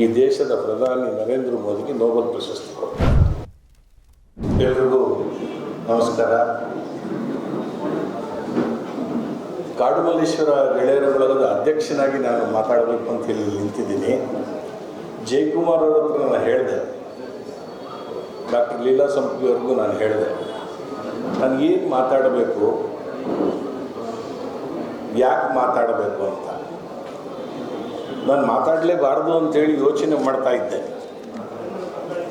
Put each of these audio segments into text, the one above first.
ಈ ದೇಶದ ಪ್ರಧಾನಿ ನರೇಂದ್ರ ಮೋದಿಗೆ ನೋಬಲ್ ಪ್ರಶಸ್ತಿ ಕೊಡ್ತಾರೆ. ಎಲ್ರಿಗೂ ನಮಸ್ಕಾರ. ಕಾಡುಮಲ್ಲೇಶ್ವರ ಗೆಳೆಯರ ಬಳಗದ ಅಧ್ಯಕ್ಷನಾಗಿ ನಾನು ಮಾತಾಡಬೇಕು ಅಂತ ಇಲ್ಲಿ ನಿಂತಿದ್ದೀನಿ. ಜಯಕುಮಾರ್ ಅವ್ರ ನಾನು ಹೇಳಿದೆ. ಡಾಕ್ಟರ್ ಲೀಲಾ ಸಂಪಿಯವರೆಗೂ ನಾನು ಹೇಳಿದೆ. ಏನು ಮಾತಾಡಬೇಕು? ಯಾಕೆ ಮಾತಾಡಬೇಕು ಅಂತ? ನಾನು ಮಾತಾಡಲೇಬಾರ್ದು ಅಂತೇಳಿ ಯೋಚನೆ ಮಾಡ್ತಾ ಇದ್ದೆ.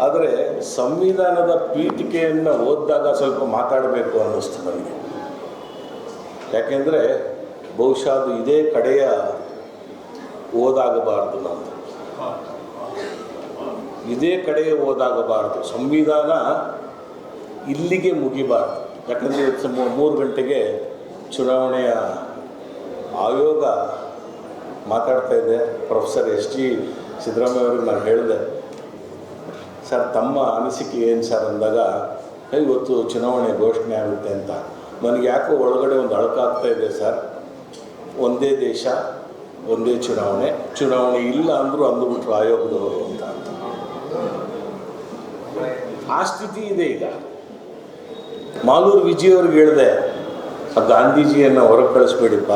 ಆದರೆ ಸಂವಿಧಾನದ ಪೀಠಿಕೆಯನ್ನು ಓದಿದಾಗ ಸ್ವಲ್ಪ ಮಾತಾಡಬೇಕು ಅನ್ನಿಸ್ತು ನನಗೆ. ಯಾಕೆಂದರೆ ಬಹುಶಃ ಅದು ಇದೇ ಕಡೆಯ ಓದಾಗಬಾರ್ದು ನಾನು ಇದೇ ಕಡೆಯ ಓದಾಗಬಾರ್ದು. ಸಂವಿಧಾನ ಇಲ್ಲಿಗೆ ಮುಗಿಬಾರದು. ಯಾಕಂದರೆ ಮೂರು ಗಂಟೆಗೆ ಚುನಾವಣೆಯ ಆಯೋಗ ಮಾತಾಡ್ತಾ ಇದ್ದೆ. ಪ್ರೊಫೆಸರ್ ಎಸ್ ಜಿ ಸಿದ್ದರಾಮಯ್ಯ ಅವ್ರಿಗೆ ನಾನು ಹೇಳಿದೆ ಸರ್ ತಮ್ಮ ಅನಿಸಿಕೆ ಏನು ಸರ್? ಅಂದಾಗ "ಏ, ಇವತ್ತು ಚುನಾವಣೆ ಘೋಷಣೆ ಆಗುತ್ತೆ ಅಂತ. ನನಗೆ ಯಾಕೋ ಒಳಗಡೆ ಒಂದು ಅಳಕಾಗ್ತಾ ಇದೆ ಸರ್. ಒಂದೇ ದೇಶ ಒಂದೇ ಚುನಾವಣೆ. ಚುನಾವಣೆ ಇಲ್ಲ ಅಂದರೂ ಅಂದ್ಬಿಟ್ರು ಆಯೋಗದವರು ಅಂತ. ಆ ಸ್ಥಿತಿ ಇದೆ ಈಗ. ಮಾಲೂರು ವಿಜಯ್ ಅವ್ರಿಗೆ ಹೇಳಿದೆ ಆ ಗಾಂಧೀಜಿಯನ್ನು ಹೊರಗೆ ಕಳಿಸ್ಬೇಡಿಪ್ಪ.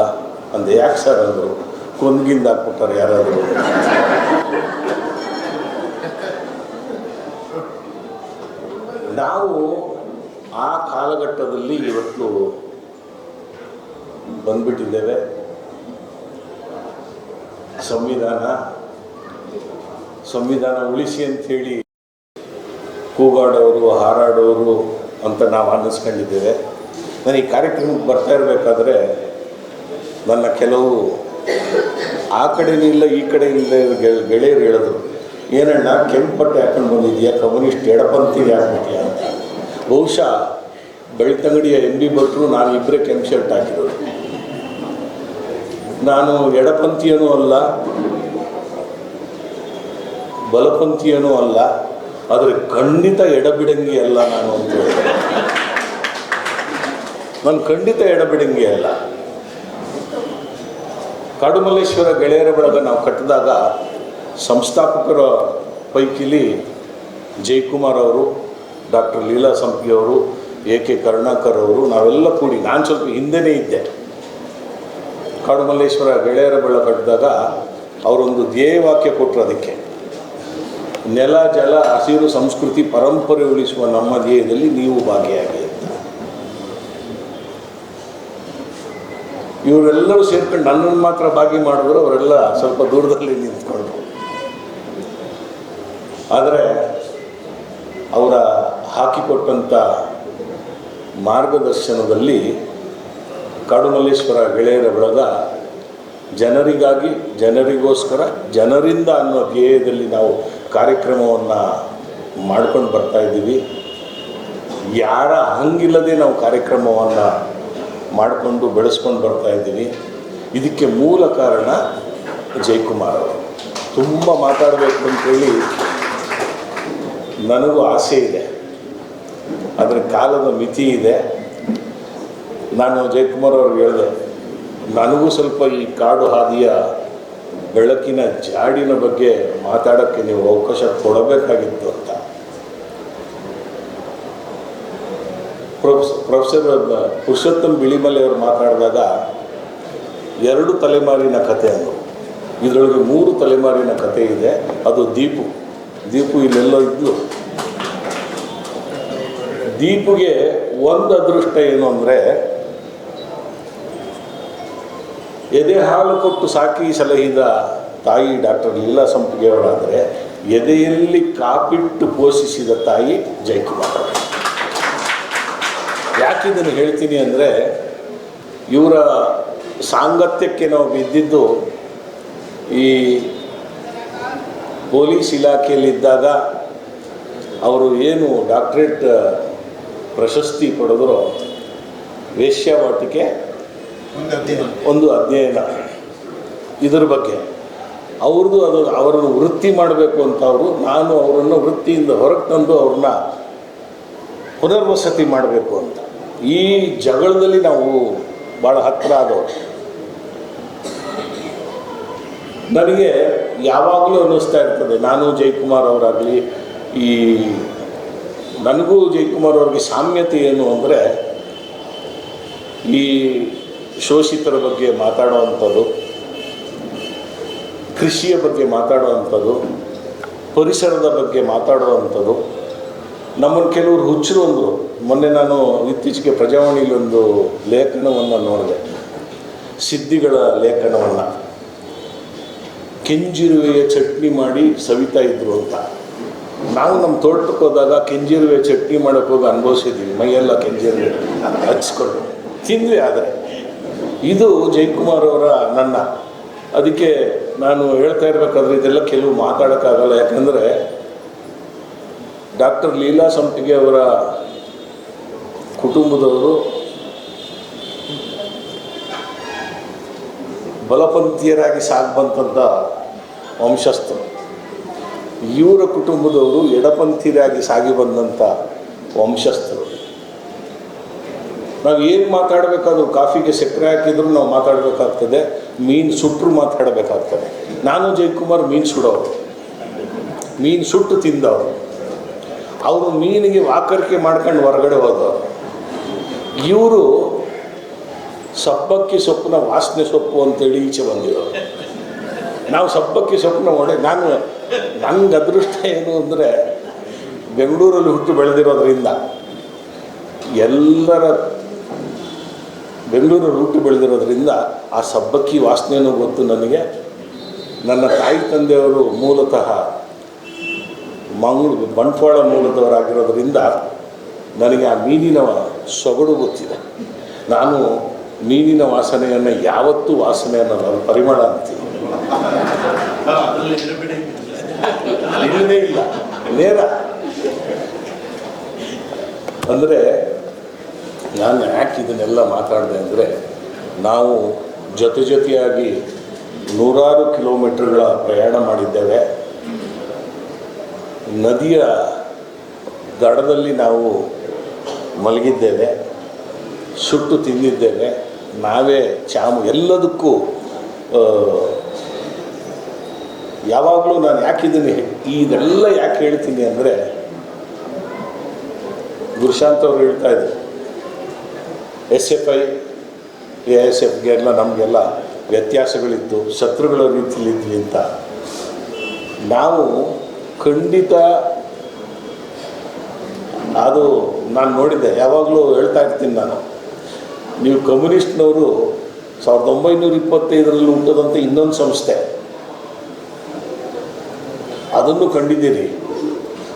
ಅಂದೆ ಯಾಕೆ ಸರ್? ಅಂದರು. ಕೊಂದ್ಗಿಂದ ಹಾಕ್ಬಿಡ್ತಾರೆ ಯಾರಾದರೂ. ನಾವು ಆ ಕಾಲಘಟ್ಟದಲ್ಲಿ ಇವತ್ತು ಬಂದ್ಬಿಟ್ಟಿದ್ದೇವೆ. ಸಂವಿಧಾನ ಸಂವಿಧಾನ ಉಳಿಸಿ ಅಂಥೇಳಿ ಕೂಗಾಡೋರು, ಹಾರಾಡೋರು ಅಂತ ನಾವು ಅನ್ನಿಸ್ಕೊಂಡಿದ್ದೇವೆ. ನಾನು ಈ ಕಾರ್ಯಕ್ರಮಕ್ಕೆ ಬರ್ತಾ ಇರಬೇಕಾದ್ರೆ ನನ್ನ ಕೆಲವು ಆ ಕಡೆನೂ ಇಲ್ಲ, ಈ ಕಡೆ ಇಲ್ಲ ಗೆಳೆಯರು ಹೇಳಿದ್ರು. ಏನಣ್ಣ ಕೆಂಪು ಬಟ್ಟೆ ಹಾಕೊಂಡು ಬಂದಿದ್ಯಾ? ಕಮ್ಯುನಿಸ್ಟ್ ಎಡಪಂತೀವಿ ಹಾಕ್ಬಿಟ್ಯಾ ಅಂತ. ಬಹುಶಃ ಬೆಳ್ತಂಗಡಿಯ ಎಂ ಬಿ ಭಟ್ರು ನಾನು ಇಬ್ಬರೇ ಕೆಂಪು ಶರ್ಟ್ ಹಾಕಿರೋದು. ನಾನು ಎಡಪಂಥಿಯನೂ ಅಲ್ಲ, ಬಲಪಂಥಿಯನೂ ಅಲ್ಲ, ಆದರೆ ಖಂಡಿತ ಎಡಬಿಡಂಗಿ ಅಲ್ಲ ನಾನು ಅಂತ ಹೇಳಿದೆ ನಾನು ಖಂಡಿತ ಎಡಬಿಡಂಗಿ ಅಲ್ಲ. ಕಾಡುಮಲ್ಲೇಶ್ವರ ಗೆಳೆಯರ ಬಳಗ ನಾವು ಕಟ್ಟಿದಾಗ ಸಂಸ್ಥಾಪಕರ ಪೈಕಿಲಿ ಜಯಕುಮಾರ್ ಅವರು, ಡಾಕ್ಟರ್ ಲೀಲಾ ಸಂಪಿ ಅವರು, ಎ ಕೆ ಕರುಣಾಕರ್ ಅವರು, ನಾವೆಲ್ಲ ಕೂಡಿ, ನಾನು ಸ್ವಲ್ಪ ಹಿಂದೆನೇ ಇದ್ದೆ. ಕಾಡುಮಲ್ಲೇಶ್ವರ ಗೆಳೆಯರ ಬಳಗ ಕಟ್ಟಿದಾಗ ಅವರೊಂದು ಧ್ಯೇಯವಾಕ್ಯ ಕೊಟ್ಟರು ಅದಕ್ಕೆ. ನೆಲ, ಜಲ, ಹಸಿರು ಸಂಸ್ಕೃತಿ ಪರಂಪರೆ ಉಳಿಸುವ ನಮ್ಮ ಧ್ಯೇಯದಲ್ಲಿ ನೀವು ಭಾಗಿಯಾಗಿ ಅಂತ ಇವರೆಲ್ಲರೂ ಸೇರ್ಕೊಂಡು ನನ್ನನ್ನು ಮಾತ್ರ ಭಾಗಿ ಮಾಡಿದ್ರು, ಅವರೆಲ್ಲ ಸ್ವಲ್ಪ ದೂರದಲ್ಲಿ ನಿಂತ್ಕೊಂಡ್ರು. ಆದರೆ ಅವರ ಹಾಕಿಕೊಟ್ಟಂಥ ಮಾರ್ಗದರ್ಶನದಲ್ಲಿ ಕಾಡುಮಲ್ಲೇಶ್ವರ ಗೆಳೆಯರ ಬಳಗ ಜನರಿಗಾಗಿ, ಜನರಿಗೋಸ್ಕರ, ಜನರಿಂದ ಅನ್ನೋ ಧ್ಯೇಯದಲ್ಲಿ ನಾವು ಕಾರ್ಯಕ್ರಮವನ್ನು ಮಾಡ್ಕೊಂಡು ಬರ್ತಾ ಇದ್ದೀವಿ. ಯಾರ ಹಂಗಿಲ್ಲದೆ ನಾವು ಕಾರ್ಯಕ್ರಮವನ್ನು ಮಾಡಿಕೊಂಡು ಬೆಳೆಸ್ಕೊಂಡು ಬರ್ತಾ ಇದ್ದೀನಿ ಇದಕ್ಕೆ ಮೂಲ ಕಾರಣ ಜಯಕುಮಾರ್ ಅವರು. ತುಂಬ ಮಾತಾಡಬೇಕು ಅಂತೇಳಿ ನನಗೂ ಆಸೆ ಇದೆ. ಅದರ ಕಾಲದ ಮಿತಿ ಇದೆ. ನಾನು ಜಯಕುಮಾರ್ ಅವ್ರಿಗೆ ಹೇಳಿದೆ, ನನಗೂ ಸ್ವಲ್ಪ ಈ ಕಾಡು ಹಾದಿಯ ಬೆಳಕಿನ ಜಾಡಿನ ಬಗ್ಗೆ ಮಾತಾಡೋಕ್ಕೆ ನೀವು ಅವಕಾಶ ಕೊಡಬೇಕಾಗಿತ್ತು ಅಂತ ಪ್ರೊಫೆಸ್, ಪ್ರೊಫೆಸರ್ ಪುರುಷೋತ್ತಮ್ ಬಿಳಿಮಲೆ ಅವರು ಮಾತಾಡಿದಾಗ ಎರಡು ತಲೆಮಾರಿನ ಕತೆ ಅಂದರು ಇದರೊಳಗೆ ಮೂರು ತಲೆಮಾರಿನ ಕತೆ ಇದೆ. ಅದು ದೀಪು. ದೀಪು ಇಲ್ಲೆಲ್ಲೋ ಇದ್ದು ದೀಪುಗೆ ಒಂದು ಅದೃಷ್ಟ ಏನು ಅಂದರೆ, ಎದೆ ಹಾಲು ಕೊಟ್ಟು ಸಾಕಿ ಸಲಹಿದ ತಾಯಿ ಡಾಕ್ಟರ್ ಲೀಲಾ ಸಂಪಿಗೆಯವರಾದರೆ ಎದೆಯಲ್ಲಿ ಕಾಪಿಟ್ಟು ಪೋಷಿಸಿದ ತಾಯಿ ಜಯಕುಮಾರ್. ಅವರು ಯಾಕಿದನ್ನು ಹೇಳ್ತೀನಿ ಅಂದರೆ ಇವರ ಸಾಂಗತ್ಯಕ್ಕೆ ನಾವು ಬಿದ್ದಿದ್ದು ಈ ಪೊಲೀಸ್ ಇಲಾಖೆಯಲ್ಲಿದ್ದಾಗ ಅವರು ಏನು ಡಾಕ್ಟ್ರೇಟ್ ಪ್ರಶಸ್ತಿ ಪಡೆದರೋ ವೇಶ್ಯಾವಾಟಿಕೆ ಒಂದು ಅಧ್ಯಯನ. ಇದರ ಬಗ್ಗೆ ಅವ್ರದ್ದು ಅದು ಅವರನ್ನು ವೃತ್ತಿ ಮಾಡಬೇಕು ಅಂತ ಅವರು ನಾನು ಅವರನ್ನು ವೃತ್ತಿಯಿಂದ ಹೊರಗೆ ತಂದು ಅವ್ರನ್ನ ಪುನರ್ವಸತಿ ಮಾಡಬೇಕು ಅಂತ. ಈ ಜಗಳದಲ್ಲಿ ನಾವು ಭಾಳ ಹತ್ತಿರ ಆದವರು ನನಗೆ ಯಾವಾಗಲೂ ಅನ್ನಿಸ್ತಾ ಇರ್ತದೆ, ನಾನು ಜಯಕುಮಾರ್ ಅವರಾಗಲಿ, ಈ ನನಗೂ ಜಯಕುಮಾರ್ ಅವ್ರಿಗೆ ಸಾಮ್ಯತೆ ಏನು ಅಂದರೆ, ಈ ಶೋಷಿತರ ಬಗ್ಗೆ ಮಾತಾಡುವಂಥದ್ದು, ಕೃಷಿಯ ಬಗ್ಗೆ ಮಾತಾಡುವಂಥದ್ದು, ಪರಿಸರದ ಬಗ್ಗೆ ಮಾತಾಡುವಂಥದ್ದು, ನಮ್ಮನ್ನು ಕೆಲವರು ಹುಚ್ಚರು ಅಂದರು. ಮೊನ್ನೆ ನಾನು ಇತ್ತೀಚೆಗೆ ಪ್ರಜಾವಾಣಿಯಲ್ಲಿ ಒಂದು ಲೇಖನವನ್ನು ನೋಡಿದೆ. ಸಿದ್ಧಿಗಳ ಲೇಖನವನ್ನು. ಕೆಂಜಿರುವೆಯ ಚಟ್ನಿ ಮಾಡಿ ಸವಿತಾ ಇದ್ರು ಅಂತ. ನಾವು ನಮ್ಮ ತೋಟಕ್ಕೆ ಹೋದಾಗ ಕೆಂಜಿರುವೆ ಚಟ್ನಿ ಮಾಡೋಕ್ಕೆ ಹೋಗಿ ಅನುಭವಿಸಿದ್ದೀವಿ ಮೈಯೆಲ್ಲ ಕೆಂಜಿರುವೆ ಹಚ್ಕೊಂಡು. ತಿಂದ್ವಿ ಆದರೆ. ಇದು ಜಯಕುಮಾರ್ ಅವರ ನನ್ನ. ಅದಕ್ಕೆ ನಾನು ಹೇಳ್ತಾ ಇರಬೇಕಾದ್ರೆ ಇದೆಲ್ಲ ಕೆಲವು ಮಾತಾಡೋಕ್ಕಾಗಲ್ಲ. ಯಾಕಂದರೆ ಡಾಕ್ಟರ್ ಲೀಲಾ ಸಂಪಿಗೆ ಅವರ ಕುಟುಂಬದವರು ಬಲಪಂಥೀಯರಾಗಿ ಸಾಗಿ ವಂಶಸ್ಥರು. ಇವರ ಕುಟುಂಬದವರು ಎಡಪಂಥೀಯರಾಗಿ ಸಾಗಿ ಬಂದಂಥ ವಂಶಸ್ಥರು. ನಾವು ಏನು ಮಾತಾಡಬೇಕಾದ್ರೂ ಕಾಫಿಗೆ ಸಕ್ಕರೆ ಹಾಕಿದ್ರು ನಾವು ಮಾತಾಡಬೇಕಾಗ್ತದೆ, ಮೀನು ಸುಟ್ಟರು ಮಾತಾಡಬೇಕಾಗ್ತದೆ. ನಾನು ಜಯಕುಮಾರ್ ಮೀನು ಸುಡೋರು, ಮೀನು ಸುಟ್ಟು ತಿಂದವರು. ಅವರು ಮೀನಿಗೆ ವಾಕರಿಕೆ ಮಾಡ್ಕೊಂಡು ಹೊರಗಡೆ ಹೋದವರು. ಇವರು ಸಬ್ಬಕ್ಕಿ ಸೊಪ್ಪಿನ ವಾಸನೆ ಸೊಪ್ಪು ಅಂತೇಳಿ ಈಚೆ ಬಂದಿರೋರು. ನಾವು ಸಬ್ಬಕ್ಕಿ ಸೊಪ್ಪನ್ನ ಒಡೆ, ನಾನು ನನಗೆ ಅದೃಷ್ಟ ಏನು ಅಂದರೆ ಬೆಂಗಳೂರಲ್ಲಿ ಹುಟ್ಟು ಬೆಳೆದಿರೋದ್ರಿಂದ ಎಲ್ಲರ ಬೆಂಗಳೂರಲ್ಲಿ ಹುಟ್ಟು ಬೆಳೆದಿರೋದ್ರಿಂದ ಆ ಸಬ್ಬಕ್ಕಿ ವಾಸನೆಯೂ ಗೊತ್ತು ನನಗೆ. ನನ್ನ ತಾಯಿ ತಂದೆಯವರು ಮೂಲತಃ ಮಂಗಳೂರು, ಬಂಟ್ವಾಳ ಮೂಲದವರಾಗಿರೋದ್ರಿಂದ ನನಗೆ ಆ ಮೀನಿನ ಸೊಗಡು ಗೊತ್ತಿದೆ. ನಾನು ಮೀನಿನ ವಾಸನೆಯನ್ನು ಯಾವತ್ತೂ ವಾಸನೆಯನ್ನು ನಾನು ಪರಿಮಳ ಅಂತೀನಿ. ಇಲ್ಲ. ನೇರ. ಅಂದರೆ ನಾನು ಯಾಕೆ ಇದನ್ನೆಲ್ಲ ಮಾತಾಡಿದೆ ಅಂದರೆ ನಾವು ಜೊತೆ ಜೊತೆಯಾಗಿ ನೂರಾರು ಕಿಲೋಮೀಟರ್ಗಳ ಪ್ರಯಾಣ ಮಾಡಿದ್ದೇವೆ. ನದಿಯ ದಡದಲ್ಲಿ ನಾವು ಮಲಗಿದ್ದೇವೆ, ಸುಟ್ಟು ತಿಂದಿದ್ದೇವೆ, ನಾವೇ ಚಾಮು ಎಲ್ಲದಕ್ಕೂ ಯಾವಾಗಲೂ ನಾನು ಯಾಕೆ ಇದೆಲ್ಲ ಯಾಕೆ ಹೇಳ್ತೀನಿ ಅಂದರೆ, ಗುರುಶಾಂತ್ ಅವರು ಹೇಳ್ತಾ ಇದ್ರು, S F I, A S ಎಫ್ಗೆಲ್ಲ ನಮಗೆಲ್ಲ ವ್ಯತ್ಯಾಸಗಳಿತ್ತು ಶತ್ರುಗಳ ರೀತಿಲಿದ್ವಿ ಅಂತ. ನಾವು ಖಂಡಿತ ಅದು ನಾನು ನೋಡಿದ್ದೆ, ಯಾವಾಗಲೂ ಹೇಳ್ತಾ ಇರ್ತೀನಿ ನಾನು. ನೀವು ಕಮ್ಯುನಿಸ್ಟ್ನವರು ಸಾವಿರದ ಒಂಬೈನೂರ ಇಪ್ಪತ್ತೈದರಲ್ಲಿ ಹುಟ್ಟದಂಥ ಇನ್ನೊಂದು ಸಂಸ್ಥೆ. ಅದನ್ನು ಕಂಡಿದ್ದೀರಿ.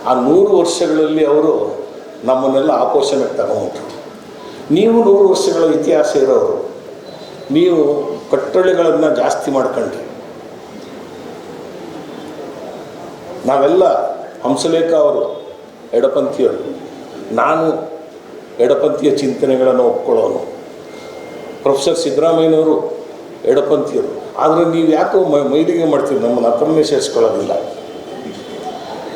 ಆ ನೂರು ವರ್ಷಗಳಲ್ಲಿ ಅವರು ನಮ್ಮನ್ನೆಲ್ಲ ಆಪೋಷಣೆಗೆ ತಗೊಂಬಿಟ್ರು ನೀವು ನೂರು ವರ್ಷಗಳ ಇತಿಹಾಸ ಇರೋರು. ನೀವು ಕಟ್ಟಳೆಗಳನ್ನು ಜಾಸ್ತಿ ಮಾಡ್ಕೊಂಡ್ರಿ. ನಾವೆಲ್ಲ ಹಂಸಲೇಖ ಅವರು ಎಡಪಂಥೀಯರು ನಾನು ಎಡಪಂಥೀಯ ಚಿಂತನೆಗಳನ್ನು ಒಪ್ಕೊಳ್ಳೋನು. ಪ್ರೊಫೆಸರ್ ಸಿದ್ದರಾಮಯ್ಯನವರು ಎಡಪಂಥೀಯರು. ಆದರೆ ನೀವು ಯಾಕೋ ಮೈ ಮೈಲಿಗೆ ಮಾಡ್ತೀರಿ? ನಮ್ಮನ್ನು ಹತ್ರನೇ ಸೇರಿಸ್ಕೊಳ್ಳೋದಿಲ್ಲ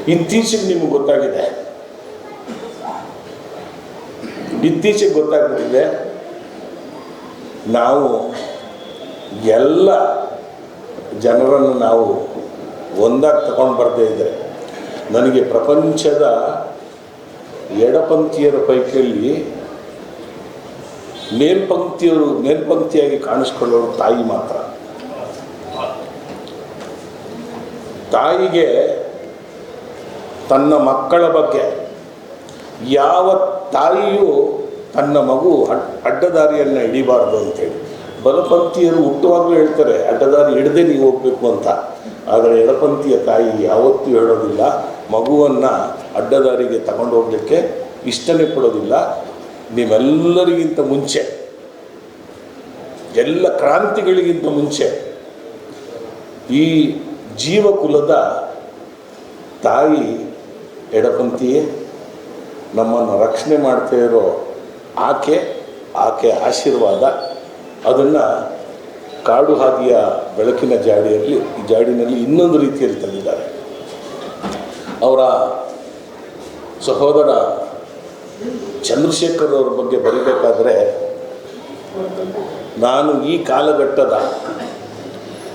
ಇತ್ತೀಚೆಗೆ ನಿಮಗೆ ಗೊತ್ತಾಗಿದೆ. ಇತ್ತೀಚೆಗೆ ಗೊತ್ತಾಗ್ಬಿಟ್ಟಿದೆ. ನಾವು ಎಲ್ಲ ಜನರನ್ನು ನಾವು ಒಂದಾಗಿ ತಗೊಂಡು ಬರದೇ ಇದ್ದರೆ ನನಗೆ ಪ್ರಪಂಚದ ಎಡಪಂಥೀಯರ ಪೈಕಿಯಲ್ಲಿ ಮೇಲ್ಪಂಕ್ತಿಯರು ಮೇಲ್ಪಂಕ್ತಿಯಾಗಿ ಕಾಣಿಸ್ಕೊಳ್ಳೋರು ತಾಯಿ ಮಾತ್ರ. ತಾಯಿಗೆ ತನ್ನ ಮಕ್ಕಳ ಬಗ್ಗೆ ಯಾವ ತಾಯಿಯೂ ತನ್ನ ಮಗು ಅಡ್- ಅಡ್ಡದಾರಿಯನ್ನು ಹಿಡಿಬಾರ್ದು ಅಂತೇಳಿ. ಬಲಪಂಥೀಯರು ಹುಟ್ಟುವಾಗಲೂ ಹೇಳ್ತಾರೆ, ಅಡ್ಡದಾರಿ ಹಿಡದೆ ನೀವು ಹೋಗಬೇಕು ಅಂತ. ಆದರೆ ಎಡಪಂಥಿಯ ತಾಯಿ ಯಾವತ್ತೂ ಹೇಳೋದಿಲ್ಲ, ಮಗುವನ್ನು ಅಡ್ಡದಾರಿಗೆ ತಗೊಂಡು ಹೋಗಲಿಕ್ಕೆ ಇಷ್ಟನೇ ಪಡೋದಿಲ್ಲ ನೀವೆಲ್ಲರಿಗಿಂತ ಮುಂಚೆ, ಎಲ್ಲ ಕ್ರಾಂತಿಗಳಿಗಿಂತ ಮುಂಚೆ ಈ ಜೀವಕುಲದ ತಾಯಿ ಎಡಪಂಥಿಯೇ, ನಮ್ಮನ್ನು ರಕ್ಷಣೆ ಮಾಡ್ತಾ ಇರೋ ಆಕೆ ಆಕೆ ಆಶೀರ್ವಾದ, ಅದನ್ನು ಕಾಡು ಹಾದಿಯ ಬೆಳಕಿನ ಜಾಡಿಯಲ್ಲಿ ಈ ಜಾಡಿನಲ್ಲಿ ಇನ್ನೊಂದು ರೀತಿಯಲ್ಲಿ ತಂದಿದ್ದಾರೆ. ಅವರ ಸಹೋದರ ಚಂದ್ರಶೇಖರ್ ಅವ್ರ ಬಗ್ಗೆ ಬರೀಬೇಕಾದ್ರೆ ನಾನು ಈ ಕಾಲಘಟ್ಟದ,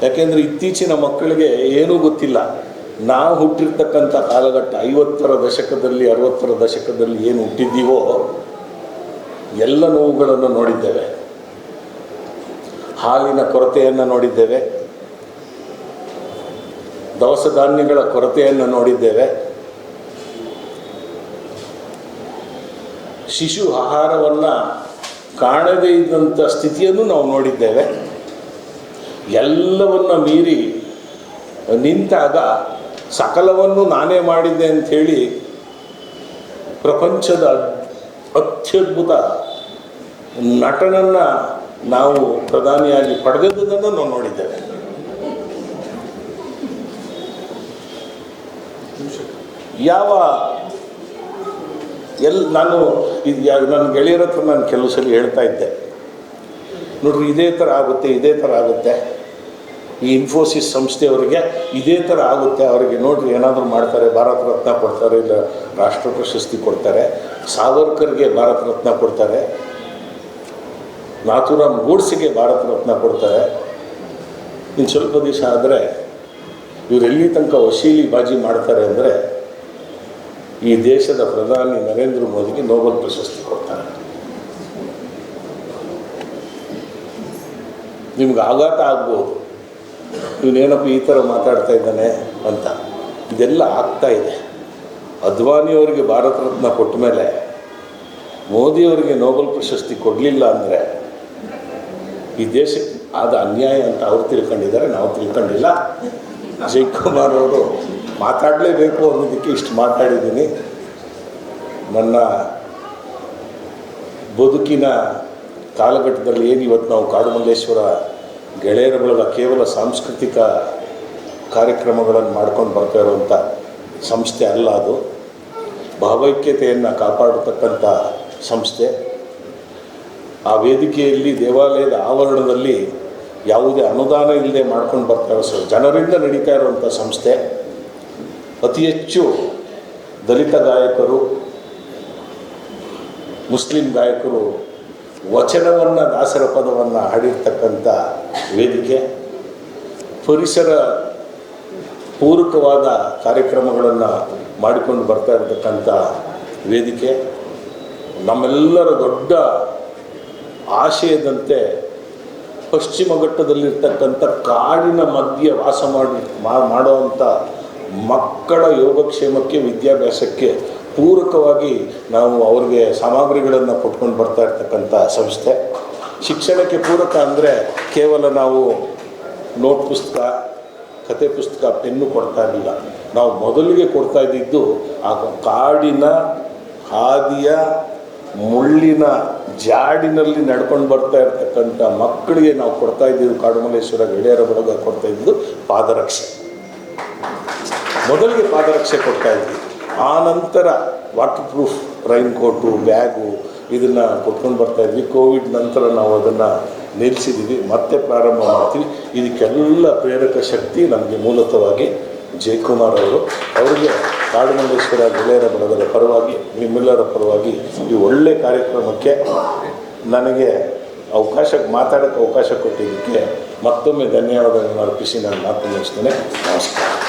ಯಾಕೆಂದರೆ ಇತ್ತೀಚಿನ ಮಕ್ಕಳಿಗೆ ಏನೂ ಗೊತ್ತಿಲ್ಲ. ನಾವು ಹುಟ್ಟಿರ್ತಕ್ಕಂಥ ಕಾಲಘಟ್ಟ ಐವತ್ತರ ದಶಕದಲ್ಲಿ, ಅರವತ್ತರ ದಶಕದಲ್ಲಿ ಏನು ಹುಟ್ಟಿದ್ದೀವೋ, ಎಲ್ಲ ನೋವುಗಳನ್ನು ನೋಡಿದ್ದೇವೆ. ಹಾಲಿನ ಕೊರತೆಯನ್ನು ನೋಡಿದ್ದೇವೆ. ದವಸ ಧಾನ್ಯಗಳ ಕೊರತೆಯನ್ನು ನೋಡಿದ್ದೇವೆ. ಶಿಶು ಆಹಾರವನ್ನು ಕಾಣದೇ ಇದ್ದಂಥ ಸ್ಥಿತಿಯನ್ನು ನಾವು ನೋಡಿದ್ದೇವೆ. ಎಲ್ಲವನ್ನ ಮೀರಿ ನಿಂತಾಗ ಸಕಲವನ್ನು ನಾನೇ ಮಾಡಿದ್ದೆ ಅಂಥೇಳಿ ಪ್ರಪಂಚದ ಅತ್ಯದ್ಭುತ ನಟನನ್ನು ನಾವು ಪ್ರಧಾನಿಯಾಗಿ ಪಡೆದದ್ದನ್ನು ನಾವು ನೋಡಿದ್ದೇವೆ. ಯಾವ ಎಲ್ ನಾನು ಇದು ನನ್ನ ಗೆಳೆಯರ ಹತ್ರ ನಾನು ಕೆಲವು ಸಲ ಹೇಳ್ತಾ ಇದ್ದೆ. ನೋಡ್ರಿ, ಇದೇ ಥರ ಆಗುತ್ತೆ, ಇದೇ ಥರ ಆಗುತ್ತೆ. ಈ ಇನ್ಫೋಸಿಸ್ ಸಂಸ್ಥೆಯವರಿಗೆ ಇದೇ ಥರ ಆಗುತ್ತೆ. ಅವರಿಗೆ ನೋಡ್ರಿ, ಏನಾದರೂ ಮಾಡ್ತಾರೆ, ಭಾರತ ರತ್ನ ಕೊಡ್ತಾರೆ, ಇಲ್ಲ ರಾಷ್ಟ್ರ ಪ್ರಶಸ್ತಿ ಕೊಡ್ತಾರೆ, ಸಾವರ್ಕರ್ಗೆ ಭಾರತ ರತ್ನ ಕೊಡ್ತಾರೆ, ನಾಥುರಾಮ್ ಗೂಡ್ಸಿಗೆ ಭಾರತ ರತ್ನ ಕೊಡ್ತಾರೆ. ಇನ್ನು ಸ್ವಲ್ಪ ದಿವಸ ಆದರೆ ಇವರೆಲ್ಲಿ ತನಕ ವಶೀಲಿ ಬಾಜಿ ಮಾಡ್ತಾರೆ ಅಂದರೆ ಈ ದೇಶದ ಪ್ರಧಾನಿ ನರೇಂದ್ರ ಮೋದಿಗೆ ನೋಬೆಲ್ ಪ್ರಶಸ್ತಿ ಕೊಡ್ತಾರೆ. ನಿಮ್ಗೆ ಆಘಾತ ಆಗ್ಬೋದು. ಇವನೇನಪ್ಪ ಈ ಥರ ಮಾತಾಡ್ತಾ ಇದ್ದಾನೆ ಅಂತ. ಇದೆಲ್ಲ ಆಗ್ತಾ ಇದೆ. ಅದ್ವಾನಿಯವರಿಗೆ ಭಾರತ ರತ್ನ ಕೊಟ್ಟ ಮೇಲೆ ಮೋದಿಯವರಿಗೆ ನೋಬೆಲ್ ಪ್ರಶಸ್ತಿ ಕೊಡಲಿಲ್ಲ ಅಂದರೆ ಈ ದೇಶಕ್ಕೆ ಆದ ಅನ್ಯಾಯ ಅಂತ ಅವ್ರು ತಿಳ್ಕೊಂಡಿದ್ದಾರೆ, ನಾವು ತಿಳ್ಕೊಂಡಿಲ್ಲ. ಜಯಕುಮಾರ್ ಅವರು ಮಾತಾಡಲೇಬೇಕು ಅನ್ನೋದಕ್ಕೆ ಇಷ್ಟು ಮಾತಾಡಿದ್ದೀನಿ. ನನ್ನ ಬದುಕಿನ ಕಾಲಘಟ್ಟದಲ್ಲಿ ಏನು ಇವತ್ತು ನಾವು ಕಾಡುಮಲ್ಲೇಶ್ವರ ಗೆಳೆಯರ ಬಳಗ ಕೇವಲ ಸಾಂಸ್ಕೃತಿಕ ಕಾರ್ಯಕ್ರಮಗಳನ್ನು ಮಾಡ್ಕೊಂಡು ಬರ್ತಾ ಇರುವಂಥ ಸಂಸ್ಥೆ ಅಲ್ಲ ಅದು. ಭಾವೈಕ್ಯತೆಯನ್ನು ಕಾಪಾಡತಕ್ಕಂಥ ಸಂಸ್ಥೆ. ಆ ವೇದಿಕೆಯಲ್ಲಿ, ದೇವಾಲಯದ ಆವರಣದಲ್ಲಿ ಯಾವುದೇ ಅನುದಾನ ಇಲ್ಲದೆ ಮಾಡ್ಕೊಂಡು ಬರ್ತಾ ಇರೋ ಜನರಿಂದ ನಡೀತಾ ಇರುವಂಥ ಸಂಸ್ಥೆ. ಅತಿ ಹೆಚ್ಚು ದಲಿತ ಗಾಯಕರು, ಮುಸ್ಲಿಂ ಗಾಯಕರು ವಚನವನ್ನು, ದಾಸರ ಪದವನ್ನು ಹಾಡಿರ್ತಕ್ಕಂಥ ವೇದಿಕೆ. ಪರಿಸರ ಪೂರಕವಾದ ಕಾರ್ಯಕ್ರಮಗಳನ್ನು ಮಾಡಿಕೊಂಡು ಬರ್ತಾ ಇರತಕ್ಕಂಥ ವೇದಿಕೆ. ನಮ್ಮೆಲ್ಲರ ದೊಡ್ಡ ಆಶಯದಂತೆ ಪಶ್ಚಿಮ ಘಟ್ಟದಲ್ಲಿರ್ತಕ್ಕಂಥ ಕಾಡಿನ ಮಧ್ಯೆ ವಾಸ ಮಾಡಿ ಮಾಡುವಂಥ ಮಕ್ಕಳ ಯೋಗಕ್ಷೇಮಕ್ಕೆ, ವಿದ್ಯಾಭ್ಯಾಸಕ್ಕೆ ಪೂರಕವಾಗಿ ನಾವು ಅವ್ರಿಗೆ ಸಾಮಗ್ರಿಗಳನ್ನು ಕೊಟ್ಕೊಂಡು ಬರ್ತಾ ಇರ್ತಕ್ಕಂಥ ಸಂಸ್ಥೆ. ಶಿಕ್ಷಣಕ್ಕೆ ಪೂರಕ ಅಂದರೆ ಕೇವಲ ನಾವು ನೋಟ್ ಪುಸ್ತಕ, ಕತೆ ಪುಸ್ತಕ, ಪೆನ್ನು ಕೊಡ್ತಾ ಇರಲಿಲ್ಲ. ನಾವು ಮೊದಲಿಗೆ ಕೊಡ್ತಾ ಇದ್ದಿದ್ದು ಆ ಕಾಡಿನ ಹಾದಿಯ ಮುಳ್ಳಿನ ಜಾಡಿನಲ್ಲಿ ನಡ್ಕೊಂಡು ಬರ್ತಾ ಇರ್ತಕ್ಕಂಥ ಮಕ್ಕಳಿಗೆ ನಾವು ಕೊಡ್ತಾ ಇದ್ದೀವಿ ಕಾಡುಮಲ್ಲೇಶ್ವರ ಗೆಳೆಯರ ಬಳಗ ಕೊಡ್ತಾ ಇದ್ದು ಪಾದರಕ್ಷೆ. ಮೊದಲಿಗೆ ಪಾದರಕ್ಷೆ ಕೊಡ್ತಾ ಇದ್ವಿ. ಆ ನಂತರ waterproof rain coat bag ಇದನ್ನು ಕೊಟ್ಕೊಂಡು ಬರ್ತಾ ಇದ್ವಿ. ಕೋವಿಡ್ ನಂತರ ನಾವು ಅದನ್ನು ನಿಲ್ಲಿಸಿದ್ದೀವಿ ಮತ್ತೆ ಪ್ರಾರಂಭ ಮಾಡ್ತೀವಿ. ಇದಕ್ಕೆಲ್ಲ ಪ್ರೇರಕ ಶಕ್ತಿ ನಮಗೆ ಮೂಲತವಾಗಿ ಜಯಕುಮಾರ್ ಅವರು. ಅವರಿಗೆ ಕಾಡುಮಂಡೇಶ್ವರ ಗೆಳೆಯರ ಬಳಗದ ಪರವಾಗಿ, ನಿಮ್ಮೆಲ್ಲರ ಪರವಾಗಿ ಈ ಒಳ್ಳೆಯ ಕಾರ್ಯಕ್ರಮಕ್ಕೆ ನನಗೆ ಅವಕಾಶ, ಮಾತಾಡೋಕ್ಕೆ ಅವಕಾಶ ಕೊಟ್ಟಿದ್ದಕ್ಕೆ ಮತ್ತೊಮ್ಮೆ ಧನ್ಯವಾದಗಳನ್ನು ಅರ್ಪಿಸಿ ನಾನು ಮಾತು ಮುಗಿಸ್ತೇನೆ. ನಮಸ್ಕಾರ.